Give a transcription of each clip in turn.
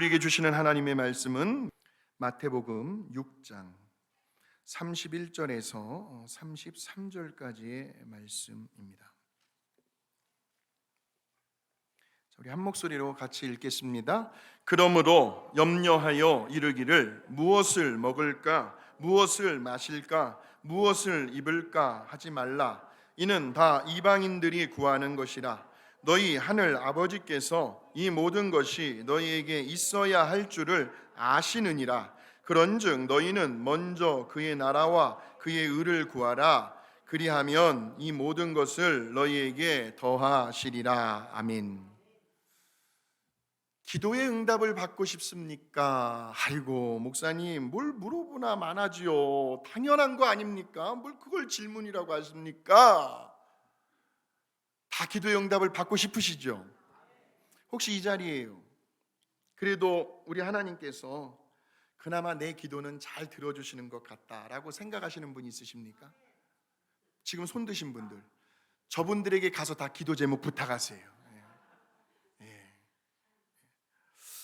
우리에게 주시는 하나님의 말씀은 마태복음 6장 31절에서 33절까지의 말씀입니다. 자, 우리 한 목소리로 같이 읽겠습니다. 그러므로 염려하여 이르기를 무엇을 먹을까, 무엇을 마실까, 무엇을 입을까 하지 말라. 이는 다 이방인들이 구하는 것이라. 너희 하늘 아버지께서 이 모든 것이 너희에게 있어야 할 줄을 아시느니라. 그런즉 너희는 먼저 그의 나라와 그의 의를 구하라. 그리하면 이 모든 것을 너희에게 더하시리라. 아멘. 기도의 응답을 받고 싶습니까? 아이고, 목사님, 뭘 물어보나 많아지요. 당연한 거 아닙니까? 뭘 그걸 질문이라고 하십니까? 다 기도의 응답을 받고 싶으시죠? 혹시 이 자리에요. 그래도 우리 하나님께서 그나마 내 기도는 잘 들어주시는 것 같다라고 생각하시는 분 있으십니까? 지금 손 드신 분들, 저분들에게 가서 다 기도 제목 부탁하세요. 예. 예.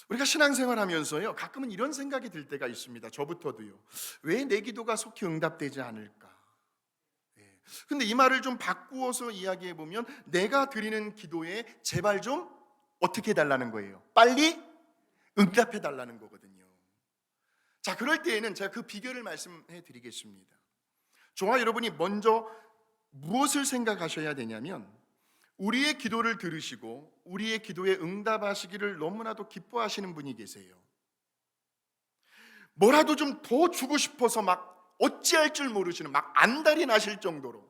우리가 신앙생활 하면서요, 가끔은 이런 생각이 들 때가 있습니다. 저부터도요. 왜 내 기도가 속히 응답되지 않을까? 예. 근데 이 말을 좀 바꾸어서 이야기해 보면 내가 드리는 기도에 제발 좀 어떻게 해달라는 거예요? 빨리 응답해 달라는 거거든요. 자, 그럴 때에는 제가 그 비결을 말씀해 드리겠습니다. 저와 여러분이 먼저 무엇을 생각하셔야 되냐면 우리의 기도를 들으시고 우리의 기도에 응답하시기를 너무나도 기뻐하시는 분이 계세요. 뭐라도 좀 더 주고 싶어서 막 어찌할 줄 모르시는 막 안달이 나실 정도로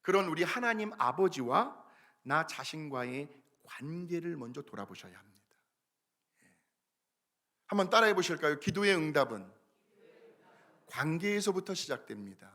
그런 우리 하나님 아버지와 나 자신과의 관계를 먼저 돌아보셔야 합니다. 예. 한번 따라해 보실까요? 기도의 응답은 관계에서부터 시작됩니다.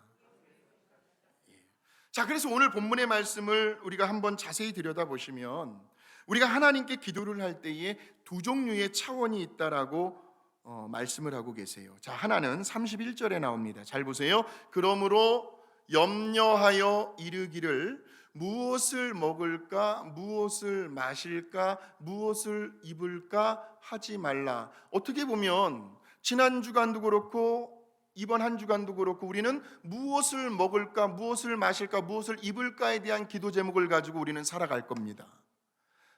자, 그래서 오늘 본문의 말씀을 우리가 한번 자세히 들여다보시면 우리가 하나님께 기도를 할 때에 두 종류의 차원이 있다라고 어, 말씀을 하고 계세요. 자, 하나는 31절에 나옵니다. 잘 보세요. 그러므로 염려하여 이르기를 무엇을 먹을까, 무엇을 마실까, 무엇을 입을까 하지 말라. 어떻게 보면 지난 주간도 그렇고 이번 한 주간도 그렇고 우리는 무엇을 먹을까, 무엇을 마실까, 무엇을 입을까에 대한 기도 제목을 가지고 우리는 살아갈 겁니다.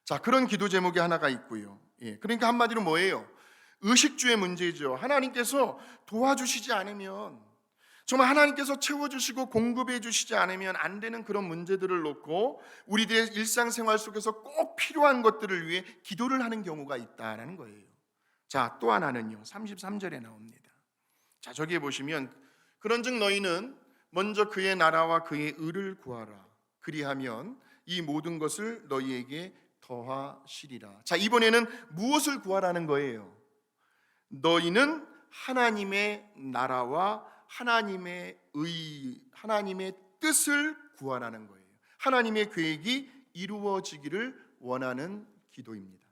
자, 그런 기도 제목이 하나가 있고요. 예, 그러니까 한마디로 뭐예요? 의식주의 문제죠. 하나님께서 도와주시지 않으면 정말 하나님께서 채워주시고 공급해 주시지 않으면 안 되는 그런 문제들을 놓고 우리들의 일상생활 속에서 꼭 필요한 것들을 위해 기도를 하는 경우가 있다라는 거예요. 자, 또 하나는요. 33절에 나옵니다. 자, 저기에 보시면 그런즉 너희는 먼저 그의 나라와 그의 의를 구하라. 그리하면 이 모든 것을 너희에게 더하시리라. 자, 이번에는 무엇을 구하라는 거예요? 너희는 하나님의 나라와 하나님의 의, 하나님의 뜻을 구하라는 거예요. 하나님의 계획이 이루어지기를 원하는 기도입니다.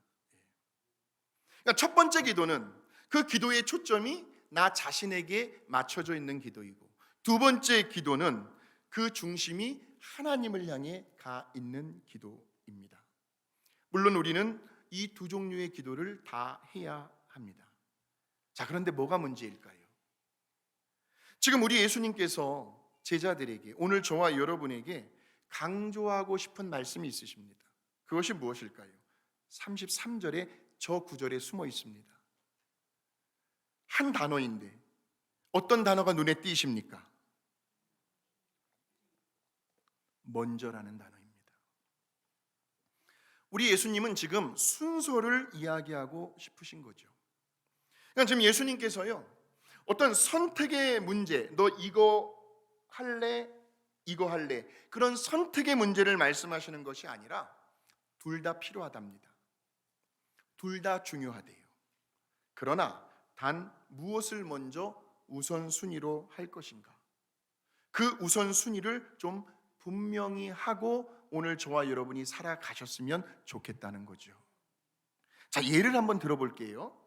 그러니까 첫 번째 기도는 그 기도의 초점이 나 자신에게 맞춰져 있는 기도이고 두 번째 기도는 그 중심이 하나님을 향해 가 있는 기도입니다. 물론 우리는 이 두 종류의 기도를 다 해야 합니다. 자, 그런데 뭐가 문제일까요? 지금 우리 예수님께서 제자들에게 오늘 저와 여러분에게 강조하고 싶은 말씀이 있으십니다. 그것이 무엇일까요? 33절에 저 구절에 숨어 있습니다. 한 단어인데 어떤 단어가 눈에 띄십니까? 먼저라는 단어입니다. 우리 예수님은 지금 순서를 이야기하고 싶으신 거죠. 그러니까 지금 예수님께서요, 어떤 선택의 문제, 너 이거 할래, 이거 할래, 그런 선택의 문제를 말씀하시는 것이 아니라 둘 다 필요하답니다. 둘 다 중요하대요. 그러나 단 무엇을 먼저 우선순위로 할 것인가? 그 우선순위를 좀 분명히 하고 오늘 저와 여러분이 살아가셨으면 좋겠다는 거죠. 자, 예를 한번 들어볼게요.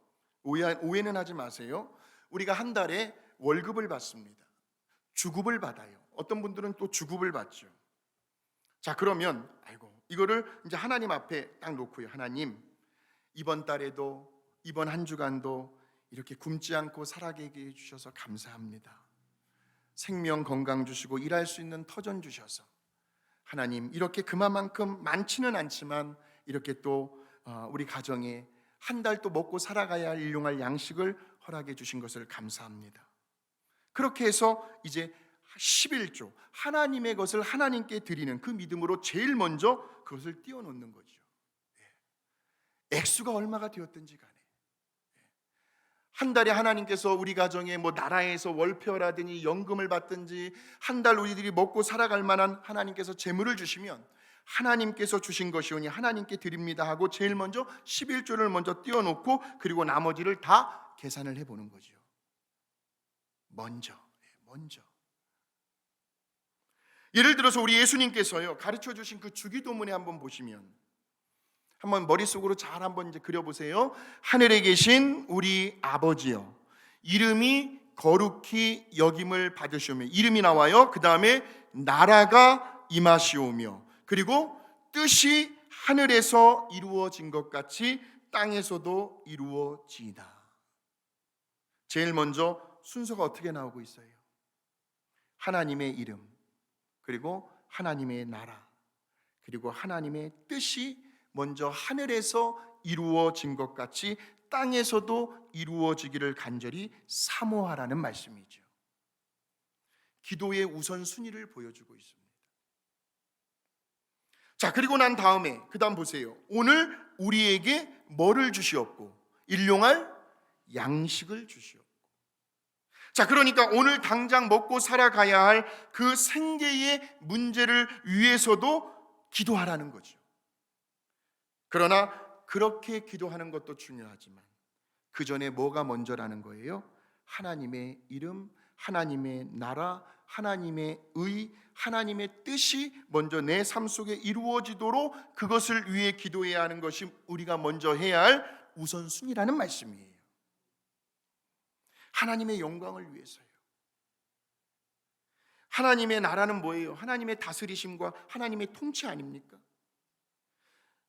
오해, 오해는 하지 마세요. 우리가 한 달에 월급을 받습니다. 주급을 받아요. 어떤 분들은 또 주급을 받죠. 자, 그러면, 아이고, 이거를 이제 하나님 앞에 딱 놓고요. 하나님, 이번 달에도 이번 한 주간도 이렇게 굶지 않고 살아가게 해 주셔서 감사합니다. 생명 건강 주시고 일할 수 있는 터전 주셔서 하나님 이렇게 그만큼 많지는 않지만 이렇게 또 어, 우리 가정에 한 달 또 먹고 살아가야 할 일용할 양식을 허락해 주신 것을 감사합니다. 그렇게 해서 이제 11조 하나님의 것을 하나님께 드리는 그 믿음으로 제일 먼저 그것을 띄워놓는 거죠. 예. 액수가 얼마가 되었든지 간에 예. 한 달에 하나님께서 우리 가정에 뭐 나라에서 월표라든지 연금을 받든지 한 달 우리들이 먹고 살아갈 만한 하나님께서 재물을 주시면 하나님께서 주신 것이오니 하나님께 드립니다 하고 제일 먼저 11조를 먼저 띄워놓고 그리고 나머지를 다 계산을 해보는 거죠. 먼저, 예, 먼저. 예를 들어서 우리 예수님께서요 가르쳐 주신 그 주기도문에 한번 보시면 한번 머릿속으로 잘 한번 이제 그려보세요. 하늘에 계신 우리 아버지요. 이름이 거룩히 여김을 받으시오며 이름이 나와요. 그 다음에 나라가 임하시오며 그리고 뜻이 하늘에서 이루어진 것 같이 땅에서도 이루어지이다. 제일 먼저 순서가 어떻게 나오고 있어요? 하나님의 이름, 그리고 하나님의 나라, 그리고 하나님의 뜻이 먼저 하늘에서 이루어진 것 같이 땅에서도 이루어지기를 간절히 사모하라는 말씀이죠. 기도의 우선순위를 보여주고 있습니다. 자, 그리고 난 다음에 그 다음 보세요. 오늘 우리에게 뭐를 주시옵고 일용할 양식을 주시옵고. 자, 그러니까 오늘 당장 먹고 살아가야 할 그 생계의 문제를 위해서도 기도하라는 거죠. 그러나 그렇게 기도하는 것도 중요하지만 그 전에 뭐가 먼저라는 거예요? 하나님의 이름, 하나님의 나라, 하나님의 의, 하나님의 뜻이 먼저 내 삶 속에 이루어지도록 그것을 위해 기도해야 하는 것이 우리가 먼저 해야 할 우선순위라는 말씀이에요. 하나님의 영광을 위해서요. 하나님의 나라는 뭐예요? 하나님의 다스리심과 하나님의 통치 아닙니까?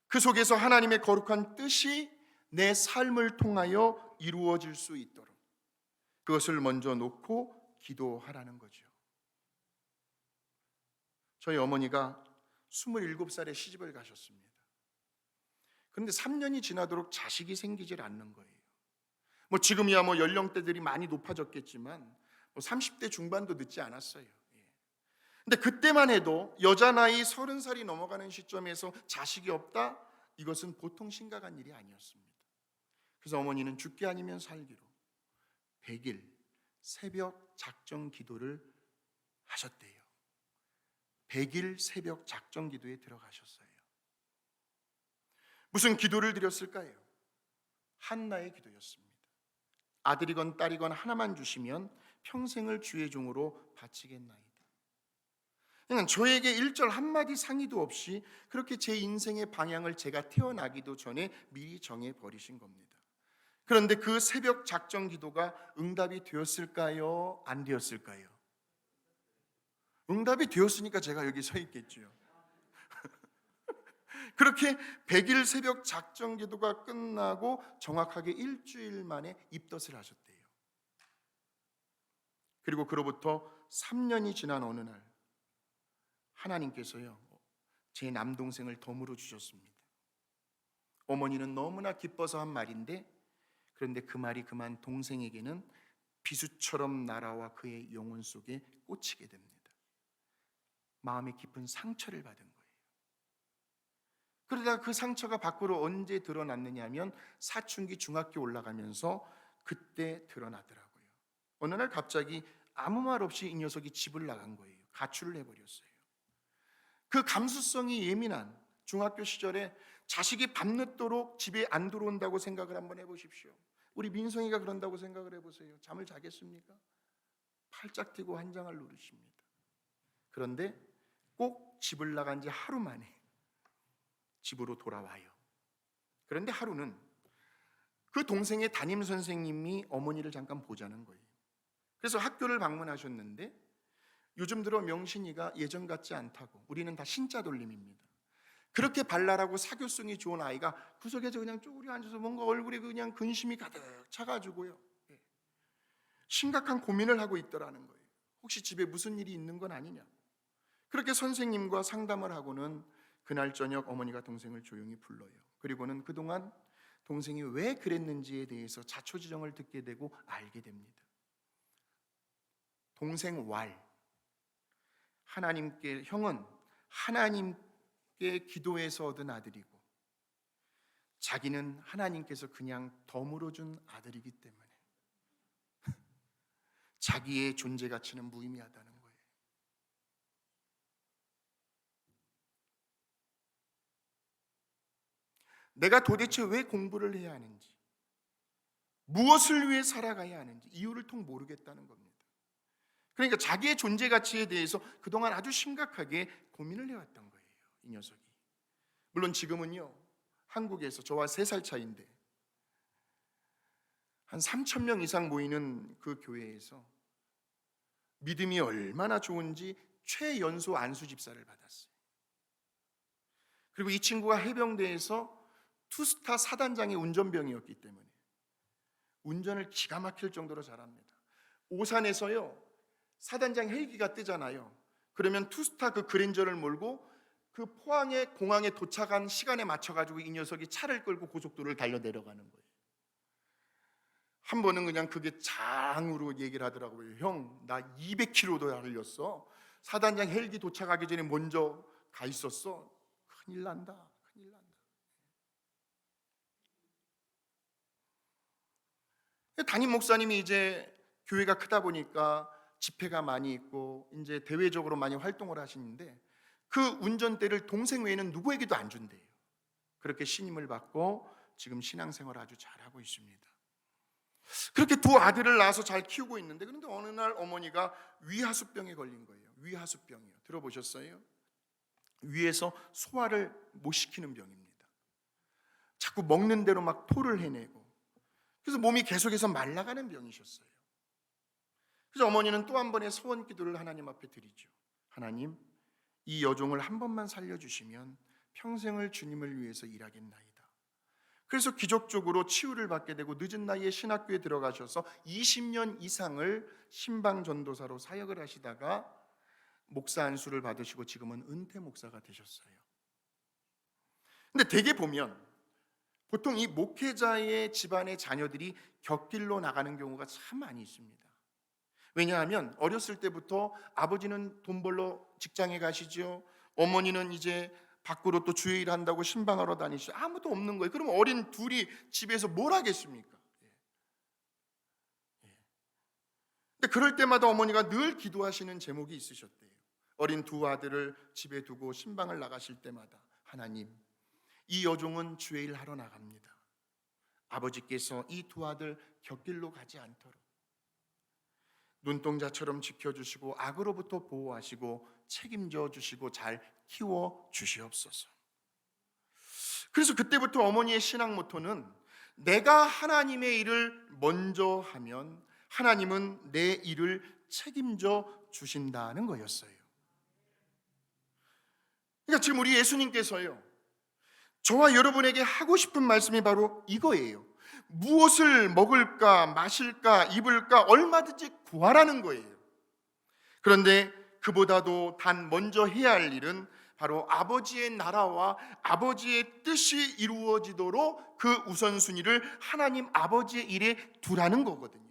그 속에서 하나님의 거룩한 뜻이 내 삶을 통하여 이루어질 수 있도록 그것을 먼저 놓고 기도하라는 거죠. 저희 어머니가 27살에 시집을 가셨습니다. 그런데 3년이 지나도록 자식이 생기질 않는 거예요. 뭐 지금이야 뭐 연령대들이 많이 높아졌겠지만 뭐 30대 중반도 늦지 않았어요. 예. 근데 그때만 해도 여자 나이 30살이 넘어가는 시점에서 자식이 없다? 이것은 보통 심각한 일이 아니었습니다. 그래서 어머니는 죽기 아니면 살기로 100일 새벽 작정 기도를 하셨대요. 100일 새벽 작정 기도에 들어가셨어요. 무슨 기도를 드렸을까요? 한나의 기도였습니다. 아들이건 딸이건 하나만 주시면 평생을 주의 종으로 바치겠나이다. 그냥 저에게 일절 한마디 상의도 없이 그렇게 제 인생의 방향을 제가 태어나기도 전에 미리 정해 버리신 겁니다. 그런데 그 새벽 작정 기도가 응답이 되었을까요? 안 되었을까요? 응답이 되었으니까 제가 여기 서 있겠죠. 그렇게 100일 새벽 작정 기도가 끝나고 정확하게 일주일 만에 입덧을 하셨대요. 그리고 그로부터 3년이 지난 어느 날 하나님께서요 제 남동생을 덤으로 주셨습니다. 어머니는 너무나 기뻐서 한 말인데 그런데 그 말이 그만 동생에게는 비수처럼 날아와 그의 영혼 속에 꽂히게 됩니다. 마음의 깊은 상처를 받은 거예요. 그러다 그 상처가 밖으로 언제 드러났느냐면 사춘기 중학교 올라가면서 그때 드러나더라고요. 어느 날 갑자기 아무 말 없이 이 녀석이 집을 나간 거예요. 가출을 해버렸어요. 그 감수성이 예민한 중학교 시절에 자식이 밤늦도록 집에 안 들어온다고 생각을 한번 해보십시오. 우리 민성이가 그런다고 생각을 해보세요. 잠을 자겠습니까? 팔짝 뛰고 한장을 누르십니다. 그런데 꼭 집을 나간 지 하루 만에 집으로 돌아와요. 그런데 하루는 그 동생의 담임 선생님이 어머니를 잠깐 보자는 거예요. 그래서 학교를 방문하셨는데 요즘 들어 명신이가 예전 같지 않다고 우리는 다 신자 돌림입니다. 그렇게 발랄하고 사교성이 좋은 아이가 구석에서 그냥 쪼그리 앉아서 뭔가 얼굴에 그냥 근심이 가득 차가지고요. 예. 심각한 고민을 하고 있더라는 거예요. 혹시 집에 무슨 일이 있는 건 아니냐? 그렇게 선생님과 상담을 하고는 그날 저녁 어머니가 동생을 조용히 불러요. 그리고는 그동안 동생이 왜 그랬는지에 대해서 자초지정을 듣게 되고 알게 됩니다. 동생 왈 하나님께 형은 하나님께 기도해서 얻은 아들이고 자기는 하나님께서 그냥 덤으로 준 아들이기 때문에 자기의 존재 가치는 무의미하다는 거예요. 내가 도대체 왜 공부를 해야 하는지, 무엇을 위해 살아가야 하는지 이유를 통 모르겠다는 겁니다. 그러니까 자기의 존재 가치에 대해서 그동안 아주 심각하게 고민을 해왔던 거예요. 이 녀석이. 물론 지금은요. 한국에서 저와 세살 차인데 한 3천 명 이상 모이는 그 교회에서 믿음이 얼마나 좋은지 최연소 안수 집사를 받았어요. 그리고 이 친구가 해병대에서 투스타 사단장의 운전병이었기 때문에 운전을 기가 막힐 정도로 잘합니다. 오산에서요 사단장 헬기가 뜨잖아요. 그러면 투스타 그 그랜저를 몰고 그 포항의 공항에 도착한 시간에 맞춰 가지고 이 녀석이 차를 끌고 고속도로를 달려 내려가는 거예요. 한 번은 그냥 그게 장으로 얘기를 하더라고요. 형, 나 200km도 달렸어. 사단장 헬기 도착하기 전에 먼저 가 있었어. 큰일 난다. 담임 목사님이 이제 교회가 크다 보니까 집회가 많이 있고 이제 대외적으로 많이 활동을 하시는데 그 운전대를 동생 외에는 누구에게도 안 준대요. 그렇게 신임을 받고 지금 신앙생활 아주 잘하고 있습니다. 그렇게 두 아들을 낳아서 잘 키우고 있는데 그런데 어느 날 어머니가 위하수병에 걸린 거예요. 위하수병이요. 들어보셨어요? 위에서 소화를 못 시키는 병입니다. 자꾸 먹는 대로 막 토를 해내고 그래서 몸이 계속해서 말라가는 병이셨어요. 그래서 어머니는 또 한 번의 소원 기도를 하나님 앞에 드리죠. 하나님, 이 여종을 한 번만 살려주시면 평생을 주님을 위해서 일하겠나이다. 그래서 기적적으로 치유를 받게 되고 늦은 나이에 신학교에 들어가셔서 20년 이상을 신방 전도사로 사역을 하시다가 목사 안수를 받으시고 지금은 은퇴 목사가 되셨어요. 근데 대개 보면 보통 이 목회자의 집안의 자녀들이 격길로 나가는 경우가 참 많이 있습니다. 왜냐하면 어렸을 때부터 아버지는 돈 벌러 직장에 가시죠. 어머니는 이제 밖으로 또 주일 한다고 신방하러 다니시죠. 아무도 없는 거예요. 그럼 어린 둘이 집에서 뭘 하겠습니까? 예. 예. 근데 그럴 때마다 어머니가 늘 기도하시는 제목이 있으셨대요. 어린 두 아들을 집에 두고 신방을 나가실 때마다 하나님 이 여종은 주일 하러 나갑니다. 아버지께서 이 두 아들 곁길로 가지 않도록 눈동자처럼 지켜주시고 악으로부터 보호하시고 책임져 주시고 잘 키워 주시옵소서. 그래서 그때부터 어머니의 신앙 모토는 내가 하나님의 일을 먼저 하면 하나님은 내 일을 책임져 주신다는 거였어요. 그러니까 지금 우리 예수님께서요. 저와 여러분에게 하고 싶은 말씀이 바로 이거예요. 무엇을 먹을까, 마실까, 입을까 얼마든지 구하라는 거예요. 그런데 그보다도 단 먼저 해야 할 일은 바로 아버지의 나라와 아버지의 뜻이 이루어지도록 그 우선순위를 하나님 아버지의 일에 두라는 거거든요.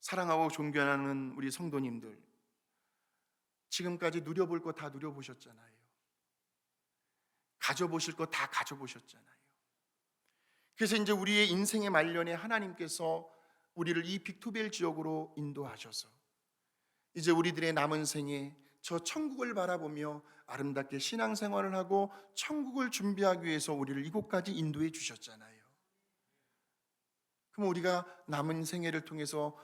사랑하고 존경하는 우리 성도님들, 지금까지 누려볼 거 다 누려보셨잖아요. 가져보실 거 다 가져보셨잖아요. 그래서 이제 우리의 인생의 말년에 하나님께서 우리를 이 빅토벨 지역으로 인도하셔서 이제 우리들의 남은 생에 저 천국을 바라보며 아름답게 신앙생활을 하고 천국을 준비하기 위해서 우리를 이곳까지 인도해 주셨잖아요. 그럼 우리가 남은 생애를 통해서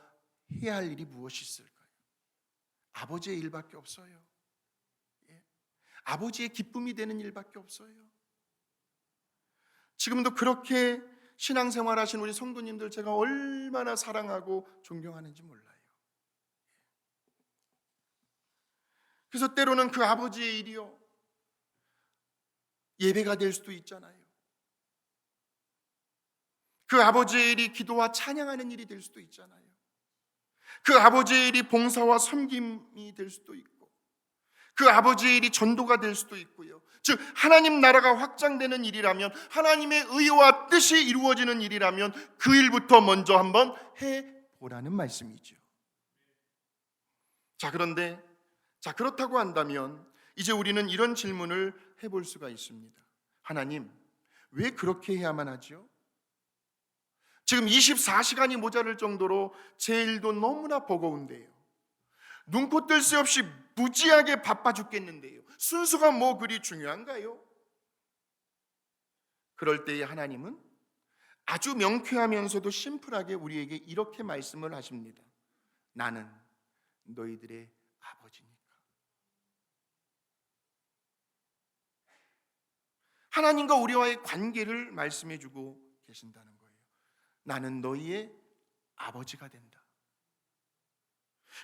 해야 할 일이 무엇이 있을까요? 아버지의 일밖에 없어요. 예. 아버지의 기쁨이 되는 일밖에 없어요. 지금도 그렇게 신앙생활 하신 우리 성도님들 제가 얼마나 사랑하고 존경하는지 몰라요. 그래서 때로는 그 아버지의 일이요. 예배가 될 수도 있잖아요. 그 아버지의 일이 기도와 찬양하는 일이 될 수도 있잖아요. 그 아버지의 일이 봉사와 섬김이 될 수도 있고, 그 아버지의 일이 전도가 될 수도 있고요. 즉, 하나님 나라가 확장되는 일이라면, 하나님의 의와 뜻이 이루어지는 일이라면, 그 일부터 먼저 한번 해 보라는 말씀이죠. 자, 그런데, 자, 그렇다고 한다면, 이제 우리는 이런 질문을 해볼 수가 있습니다. 하나님, 왜 그렇게 해야만 하죠? 지금 24시간이 모자랄 정도로 제 일도 너무나 버거운데요. 눈코 뜰 새 없이 무지하게 바빠 죽겠는데요. 순수가 뭐 그리 중요한가요? 그럴 때에 하나님은 아주 명쾌하면서도 심플하게 우리에게 이렇게 말씀을 하십니다. 나는 너희들의 아버지니까. 하나님과 우리와의 관계를 말씀해 주고 계신다는 거예요. 나는 너희의 아버지가 된다.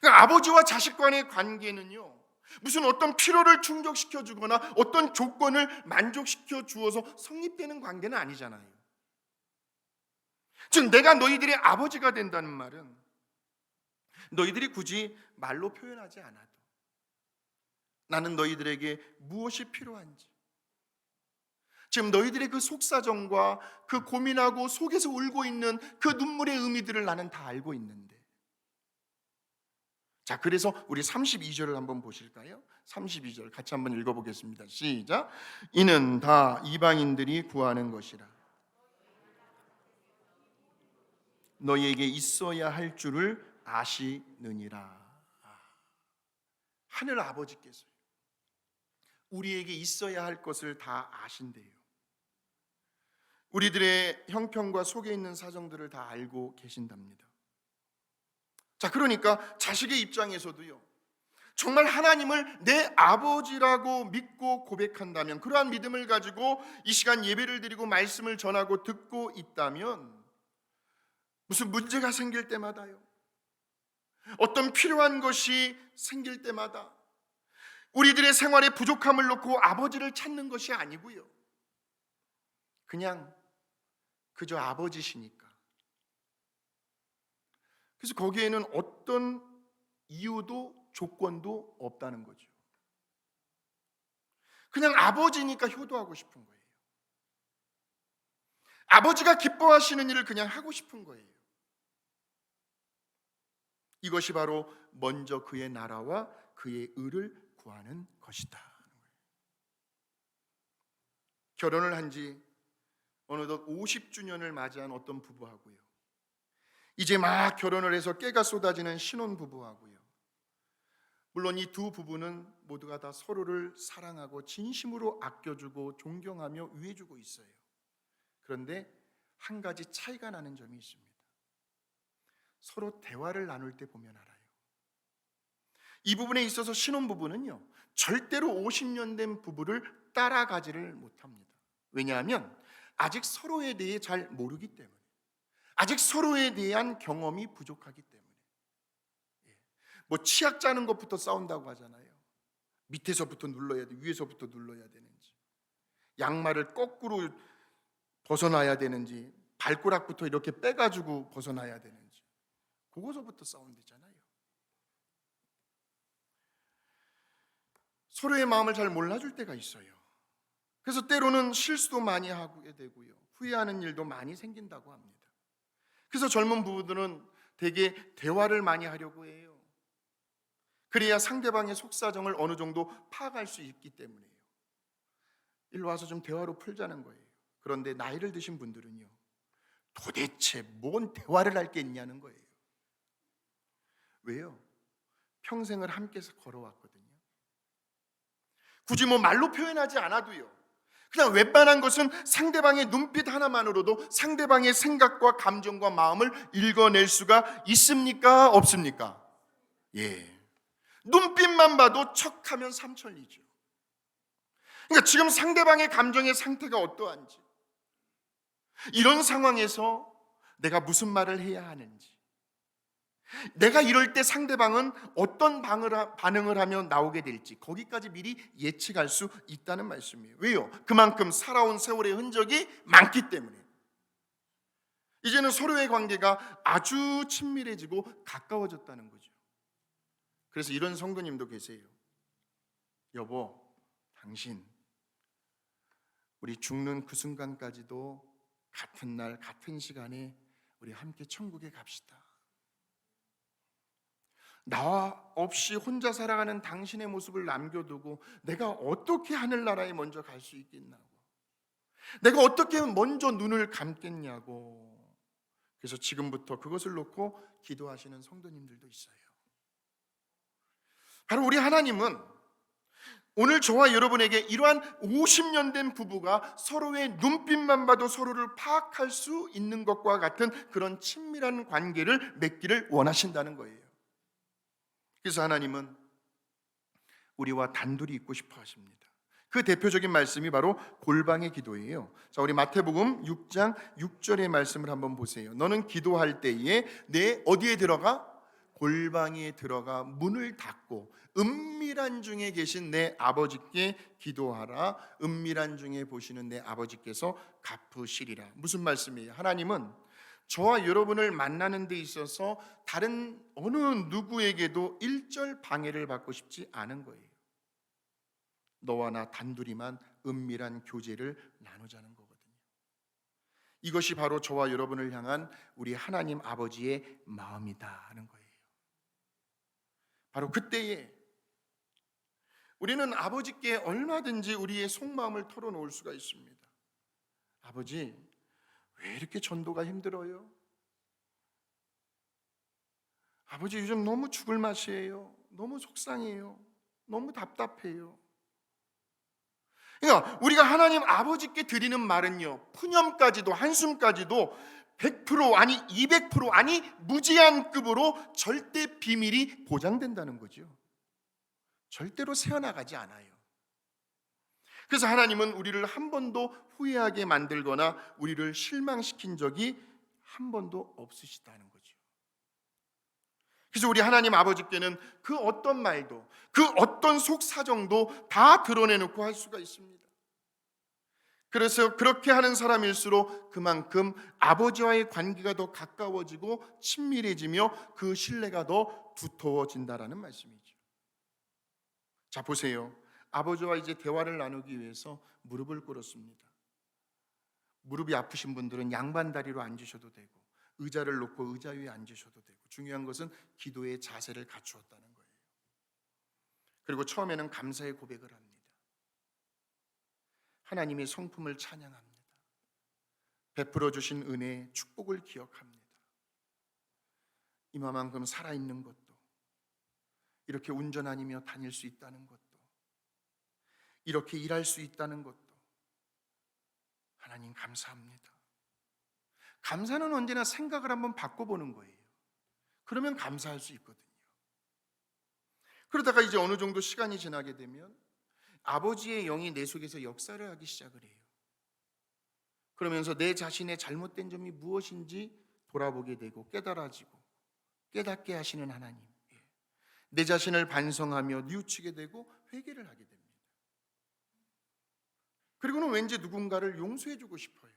그러니까 아버지와 자식 간의 관계는요, 무슨 어떤 필요를 충족시켜 주거나 어떤 조건을 만족시켜 주어서 성립되는 관계는 아니잖아요. 즉, 내가 너희들의 아버지가 된다는 말은 너희들이 굳이 말로 표현하지 않아도 나는 너희들에게 무엇이 필요한지 지금 너희들의 그 속사정과 그 고민하고 속에서 울고 있는 그 눈물의 의미들을 나는 다 알고 있는데. 자, 그래서 우리 32절을 한번 보실까요? 32절 같이 한번 읽어보겠습니다. 시작. 이는 다 이방인들이 구하는 것이라. 너희에게 있어야 할 줄을 아시느니라. 아, 하늘 아버지께서 우리에게 있어야 할 것을 다 아신대요. 우리들의 형편과 속에 있는 사정들을 다 알고 계신답니다. 자, 그러니까 자식의 입장에서도요. 정말 하나님을 내 아버지라고 믿고 고백한다면 그러한 믿음을 가지고 이 시간 예배를 드리고 말씀을 전하고 듣고 있다면 무슨 문제가 생길 때마다요. 어떤 필요한 것이 생길 때마다 우리들의 생활에 부족함을 놓고 아버지를 찾는 것이 아니고요. 그냥 그저 아버지시니까. 그래서 거기에는 어떤 이유도 조건도 없다는 거죠. 그냥 아버지니까 효도하고 싶은 거예요. 아버지가 기뻐하시는 일을 그냥 하고 싶은 거예요. 이것이 바로 먼저 그의 나라와 그의 의를 구하는 것이다. 결혼을 한 지 어느덧 50주년을 맞이한 어떤 부부하고요. 이제 막 결혼을 해서 깨가 쏟아지는 신혼 부부하고요. 물론 이 두 부부는 모두가 다 서로를 사랑하고 진심으로 아껴주고 존경하며 위해주고 있어요. 그런데 한 가지 차이가 나는 점이 있습니다. 서로 대화를 나눌 때 보면 알아요. 이 부분에 있어서 신혼 부부는요, 절대로 50년 된 부부를 따라가지를 못합니다. 왜냐하면 아직 서로에 대해 잘 모르기 때문에, 아직 서로에 대한 경험이 부족하기 때문에. 예. 뭐 치약 짜는 것부터 싸운다고 하잖아요. 밑에서부터 눌러야 돼, 위에서부터 눌러야 되는지, 양말을 거꾸로 벗어나야 되는지, 발가락부터 이렇게 빼가지고 벗어나야 되는지, 그거서부터 싸운대잖아요. 서로의 마음을 잘 몰라줄 때가 있어요. 그래서 때로는 실수도 많이 하게 되고요. 후회하는 일도 많이 생긴다고 합니다. 그래서 젊은 부부들은 대개 대화를 많이 하려고 해요. 그래야 상대방의 속사정을 어느 정도 파악할 수 있기 때문이에요. 일로 와서 좀 대화로 풀자는 거예요. 그런데 나이를 드신 분들은요. 도대체 뭔 대화를 할 게 있냐는 거예요. 왜요? 평생을 함께 걸어왔거든요. 굳이 뭐 말로 표현하지 않아도요. 그냥 웬만한 것은 상대방의 눈빛 하나만으로도 상대방의 생각과 감정과 마음을 읽어낼 수가 있습니까? 없습니까? 예. 눈빛만 봐도 척하면 삼천리죠. 그러니까 지금 상대방의 감정의 상태가 어떠한지, 이런 상황에서 내가 무슨 말을 해야 하는지, 내가 이럴 때 상대방은 어떤 반응을 하면 나오게 될지 거기까지 미리 예측할 수 있다는 말씀이에요. 왜요? 그만큼 살아온 세월의 흔적이 많기 때문에. 이제는 서로의 관계가 아주 친밀해지고 가까워졌다는 거죠. 그래서 이런 성도님도 계세요. 여보, 당신 우리 죽는 그 순간까지도 같은 날 같은 시간에 우리 함께 천국에 갑시다. 나와 없이 혼자 살아가는 당신의 모습을 남겨두고 내가 어떻게 하늘나라에 먼저 갈 수 있겠냐고. 내가 어떻게 먼저 눈을 감겠냐고. 그래서 지금부터 그것을 놓고 기도하시는 성도님들도 있어요. 바로 우리 하나님은 오늘 저와 여러분에게 이러한 50년 된 부부가 서로의 눈빛만 봐도 서로를 파악할 수 있는 것과 같은 그런 친밀한 관계를 맺기를 원하신다는 거예요. 그래서 하나님은 우리와 단둘이 있고 싶어 하십니다. 그 대표적인 말씀이 바로 골방의 기도예요. 자, 우리 마태복음 6장 6절의 말씀을 한번 보세요. 너는 기도할 때에 내 어디에 들어가? 골방에 들어가 문을 닫고 은밀한 중에 계신 내 아버지께 기도하라. 은밀한 중에 보시는 내 아버지께서 갚으시리라. 무슨 말씀이에요? 하나님은 저와 여러분을 만나는 데 있어서 다른 어느 누구에게도 일절 방해를 받고 싶지 않은 거예요. 너와 나 단둘이만 은밀한 교제를 나누자는 거거든요. 이것이 바로 저와 여러분을 향한 우리 하나님 아버지의 마음이다 하는 거예요. 바로 그때에 우리는 아버지께 얼마든지 우리의 속마음을 털어놓을 수가 있습니다. 아버지, 왜 이렇게 전도가 힘들어요? 아버지 요즘 너무 죽을 맛이에요. 너무 속상해요. 너무 답답해요. 그러니까 우리가 하나님 아버지께 드리는 말은요. 푸념까지도 한숨까지도 100% 아니 200% 아니 무제한 급으로 절대 비밀이 보장된다는 거죠. 절대로 새어나가지 않아요. 그래서 하나님은 우리를 한 번도 후회하게 만들거나 우리를 실망시킨 적이 한 번도 없으시다는 거죠. 그래서 우리 하나님 아버지께는 그 어떤 말도 그 어떤 속 사정도 다 드러내놓고 할 수가 있습니다. 그래서 그렇게 하는 사람일수록 그만큼 아버지와의 관계가 더 가까워지고 친밀해지며 그 신뢰가 더 두터워진다라는 말씀이죠. 자 보세요. 아버지와 이제 대화를 나누기 위해서 무릎을 꿇었습니다. 무릎이 아프신 분들은 양반 다리로 앉으셔도 되고 의자를 놓고 의자 위에 앉으셔도 되고 중요한 것은 기도의 자세를 갖추었다는 거예요. 그리고 처음에는 감사의 고백을 합니다. 하나님의 성품을 찬양합니다. 베풀어 주신 은혜, 축복을 기억합니다. 이만큼 살아 있는 것도 이렇게 운전하며 다닐 수 있다는 것도 이렇게 일할 수 있다는 것도 하나님 감사합니다. 감사는 언제나 생각을 한번 바꿔보는 거예요. 그러면 감사할 수 있거든요. 그러다가 이제 어느 정도 시간이 지나게 되면 아버지의 영이 내 속에서 역사를 하기 시작을 해요. 그러면서 내 자신의 잘못된 점이 무엇인지 돌아보게 되고 깨달아지고 깨닫게 하시는 하나님. 예. 내 자신을 반성하며 뉘우치게 되고 회개를 하게 됩니다. 그리고는 왠지 누군가를 용서해주고 싶어요.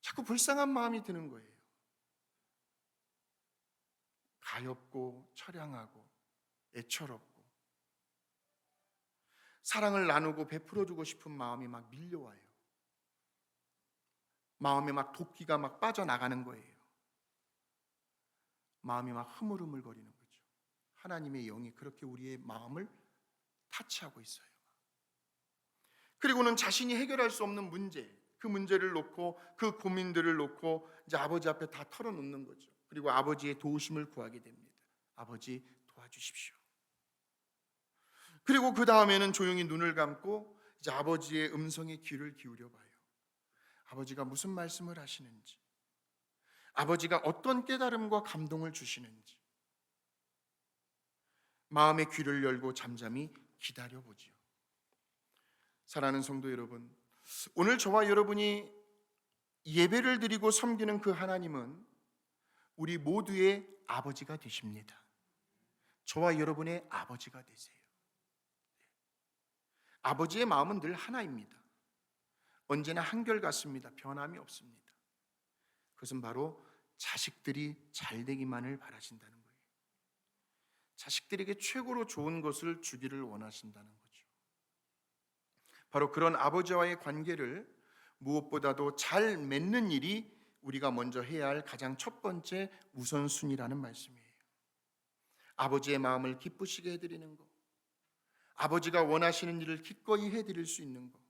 자꾸 불쌍한 마음이 드는 거예요. 가엾고 처량하고 애처롭고 사랑을 나누고 베풀어주고 싶은 마음이 막 밀려와요. 마음에 막 도끼가 막 빠져나가는 거예요. 마음이 막 흐물흐물거리는 거죠. 하나님의 영이 그렇게 우리의 마음을 타치하고 있어요. 그리고는 자신이 해결할 수 없는 문제, 그 문제를 놓고 그 고민들을 놓고 이제 아버지 앞에 다 털어놓는 거죠. 그리고 아버지의 도우심을 구하게 됩니다. 아버지 도와주십시오. 그리고 그 다음에는 조용히 눈을 감고 이제 아버지의 음성에 귀를 기울여 봐요. 아버지가 무슨 말씀을 하시는지, 아버지가 어떤 깨달음과 감동을 주시는지, 마음의 귀를 열고 잠잠히 기다려 보지요. 사랑하는 성도 여러분, 오늘 저와 여러분이 예배를 드리고 섬기는 그 하나님은 우리 모두의 아버지가 되십니다. 저와 여러분의 아버지가 되세요. 아버지의 마음은 늘 하나입니다. 언제나 한결같습니다. 변함이 없습니다. 그것은 바로 자식들이 잘 되기만을 바라신다는 거예요. 자식들에게 최고로 좋은 것을 주기를 원하신다는 거죠. 바로 그런 아버지와의 관계를 무엇보다도 잘 맺는 일이 우리가 먼저 해야 할 가장 첫 번째 우선순위라는 말씀이에요. 아버지의 마음을 기쁘시게 해드리는 것, 아버지가 원하시는 일을 기꺼이 해드릴 수 있는 것,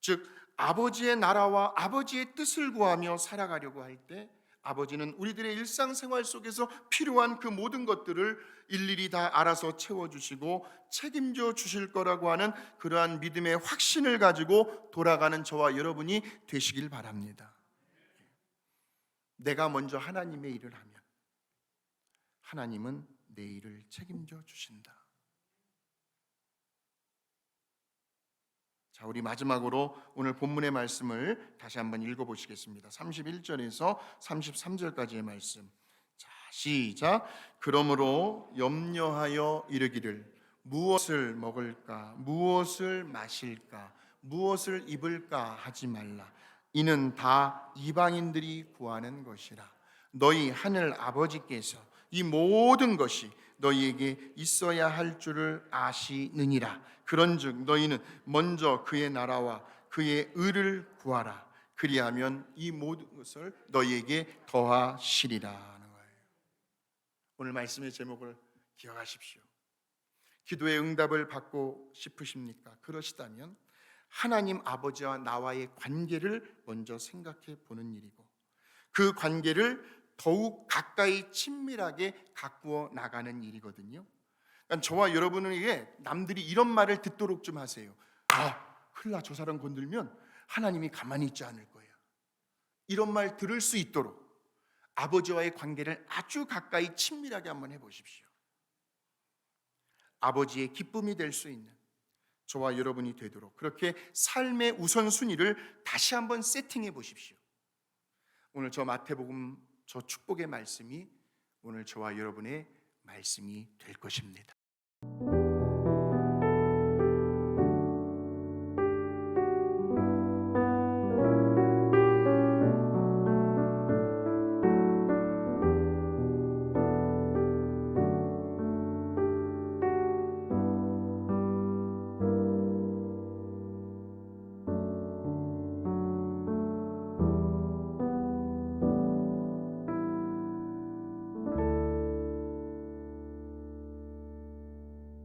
즉 아버지의 나라와 아버지의 뜻을 구하며 살아가려고 할 때 아버지는 우리들의 일상생활 속에서 필요한 그 모든 것들을 일일이 다 알아서 채워주시고 책임져 주실 거라고 하는 그러한 믿음의 확신을 가지고 돌아가는 저와 여러분이 되시길 바랍니다. 내가 먼저 하나님의 일을 하면 하나님은 내 일을 책임져 주신다. 자, 우리 마지막으로 오늘 본문의 말씀을 다시 한번 읽어 보시겠습니다. 31절에서 33절까지의 말씀. 자, 시작. 그러므로 염려하여 이르기를 무엇을 먹을까? 무엇을 마실까? 무엇을 입을까 하지 말라. 이는 다 이방인들이 구하는 것이라. 너희 하늘 아버지께서 이 모든 것이 너희에게 있어야 할 줄을 아시느니라. 그런즉 너희는 먼저 그의 나라와 그의 의를 구하라. 그리하면 이 모든 것을 너희에게 더하시리라 하는 거예요. 오늘 말씀의 제목을 기억하십시오. 기도의 응답을 받고 싶으십니까? 그러시다면 하나님 아버지와 나와의 관계를 먼저 생각해 보는 일이고 그 관계를 더욱 가까이 친밀하게 가꾸어 나가는 일이거든요. 그러니까 저와 여러분에게 남들이 이런 말을 듣도록 좀 하세요. 아, 흘라 저 사람 건들면 하나님이 가만히 있지 않을 거야. 이런 말 들을 수 있도록 아버지와의 관계를 아주 가까이 친밀하게 한번 해보십시오. 아버지의 기쁨이 될 수 있는 저와 여러분이 되도록 그렇게 삶의 우선순위를 다시 한번 세팅해 보십시오. 오늘 저 마태복음 저 축복의 말씀이 오늘 저와 여러분의 말씀이 될 것입니다.